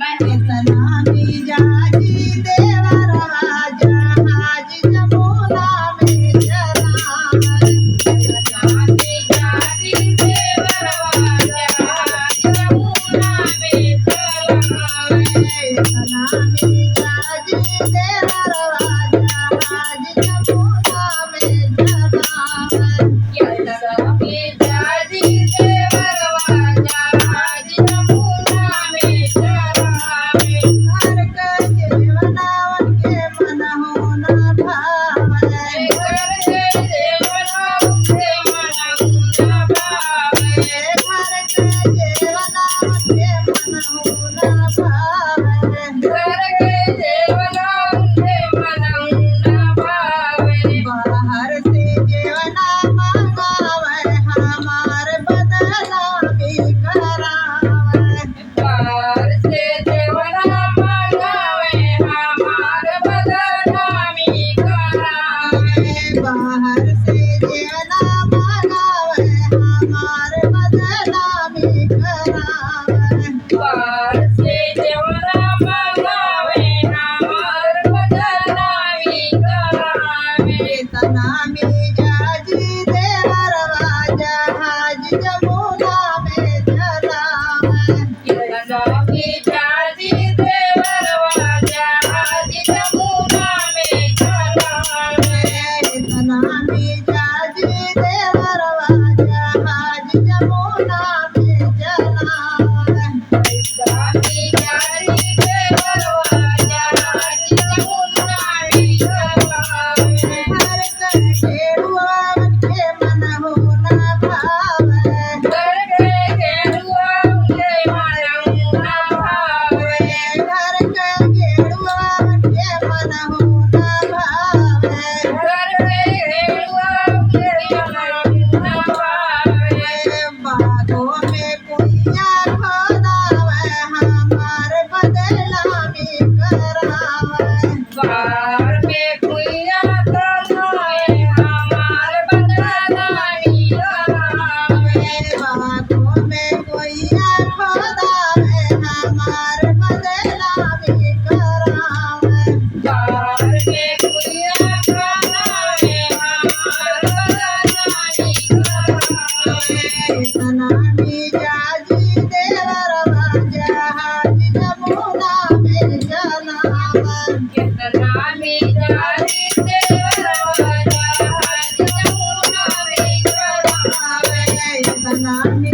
नाही सलामी दे I'm Amiga. namin.